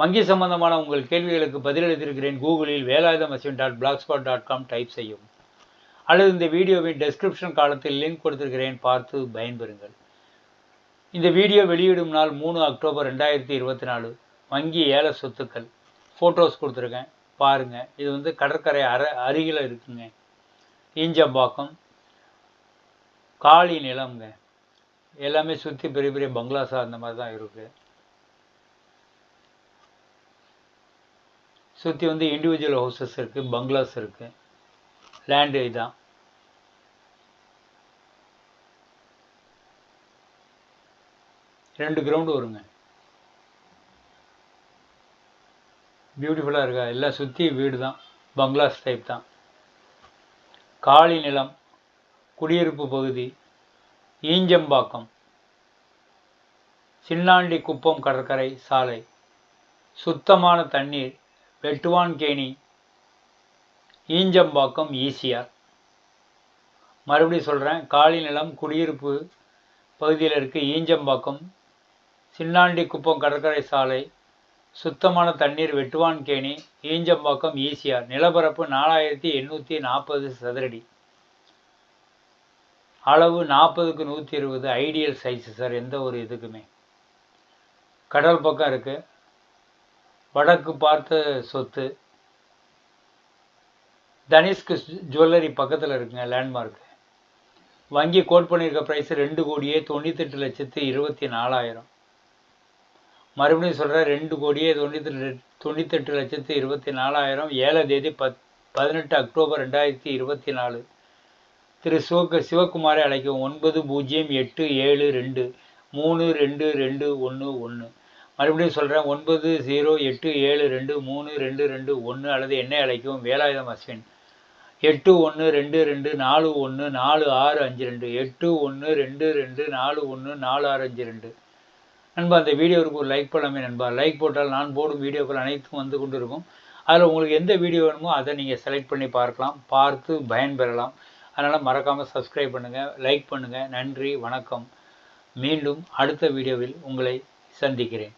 வங்கி சம்பந்தமான உங்கள் கேள்விகளுக்கு பதிலளித்திருக்கிறேன். கூகுளில் Velayudham Ashwin dot blog spot dot com type செய்யும் அல்லது இந்த வீடியோவின் டெஸ்கிரிப்ஷன் காலத்தில் லிங்க் கொடுத்திருக்கிறேன். பார்த்து பயன்பெறுங்கள். இந்த வீடியோ வெளியிடும் நாள் மூணு அக்டோபர் ரெண்டாயிரத்தி இருபத்தி நாலு. வங்கி ஏல சொத்துக்கள். ஃபோட்டோஸ் கொடுத்துருக்கேன். பாருங்கள் இது வந்து கடற்கரை அர அருகில் இருக்குங்க. ஈஞ்சம்பாக்கம். காளி நிலம்ங்க. எல்லாமே சுற்றி பெரிய பெரிய பங்களாசா அந்த மாதிரி தான் இருக்குது சுற்றி வந்து இண்டிவிஜுவல் ஹவுசஸ் இருக்குது பங்களாஸ் இருக்குது லேண்டு இதுதான். ரெண்டு கிரவுண்டு வருங்க. பியூட்டிஃபுல்லாக இருக்கா? எல்லாம் சுற்றி வீடு தான் பங்களாஸ் டைப் தான். காளி நிலம் குடியிருப்பு பகுதி ஈஞ்சம்பாக்கம் சின்னாண்டி குப்பம் கடற்கரை சாலை சுத்தமான தண்ணீர் வெட்டுவான்கேணி ஈஞ்சம்பாக்கம் ஈசிஆர் மறுபடியும் சொல்கிறேன் காலி நிலம் குடியிருப்பு பகுதியில் இருக்க ஈஞ்சம்பாக்கம். சின்னாண்டி குப்பம் கடற்கரை சாலை சுத்தமான தண்ணீர் வெட்டுவான்கேணி ஈஞ்சம்பாக்கம் ஈசிஆர் நிலப்பரப்பு நாலாயிரத்தி எண்ணூற்றி நாற்பது சதுரடி. அளவு நாற்பதுக்கு நூற்றி இருபது ஐடியல் சைஸ் சார் எந்த ஒரு இதுக்குமே. கடல் பக்கம் இருக்குது வடக்கு பார்த்த சொத்து. தனிஷ்கு ஜுவல்லரி பக்கத்தில் இருக்குங்க லேண்ட்மார்க் வங்கி கோட் பண்ணியிருக்க ப்ரைஸ் ரெண்டு கோடியே தொண்ணூத்தெட்டு லட்சத்து இருபத்தி நாலாயிரம். மறுபடியும் சொல்கிறேன் ரெண்டு கோடியே தொண்ணூற்றி தொண்ணூத்தெட்டு லட்சத்து இருபத்தி நாலாயிரம் ஏழாம் தேதி பத் பதினெட்டு அக்டோபர் ரெண்டாயிரத்தி இருபத்தி நாலு. திரு சிவக சிவகுமாரை அழைக்கும் ஒன்பது பூஜ்ஜியம் எட்டு ஏழு ரெண்டு மூணு ரெண்டு ரெண்டு ஒன்று ஒன்று. மறுபடியும் சொல்கிறேன் ஒன்பது ஜீரோ எட்டு ஏழு ரெண்டு மூணு ரெண்டு ரெண்டு ஒன்று அல்லது என்னை அழைக்கும் வேலாயுதம் அஸ்வின். எட்டு ஒன்று ரெண்டு ரெண்டு நாலு ஒன்று நாலு ஆறு அஞ்சு ரெண்டு. எட்டு ஒன்று ரெண்டு ரெண்டு நாலு ஒன்று நாலு ஆறு அஞ்சு ரெண்டு. நண்பா அந்த வீடியோவுக்கு ஒரு லைக் பண்ணலாமே நண்பா. லைக் போட்டால் நான் போடும் வீடியோக்கள் அனைத்தும் வந்து கொண்டு இருக்கும் அதில் உங்களுக்கு எந்த வீடியோ வேணுமோ அதை நீங்கள் செலக்ட் பண்ணி பார்க்கலாம். பார்த்து பயன்பெறலாம். அதனால் மறக்காமல் சப்ஸ்கிரைப் பண்ணுங்கள் லைக் பண்ணுங்கள் நன்றி வணக்கம். மீண்டும் அடுத்த வீடியோவில் உங்களை சந்திக்கிறேன்.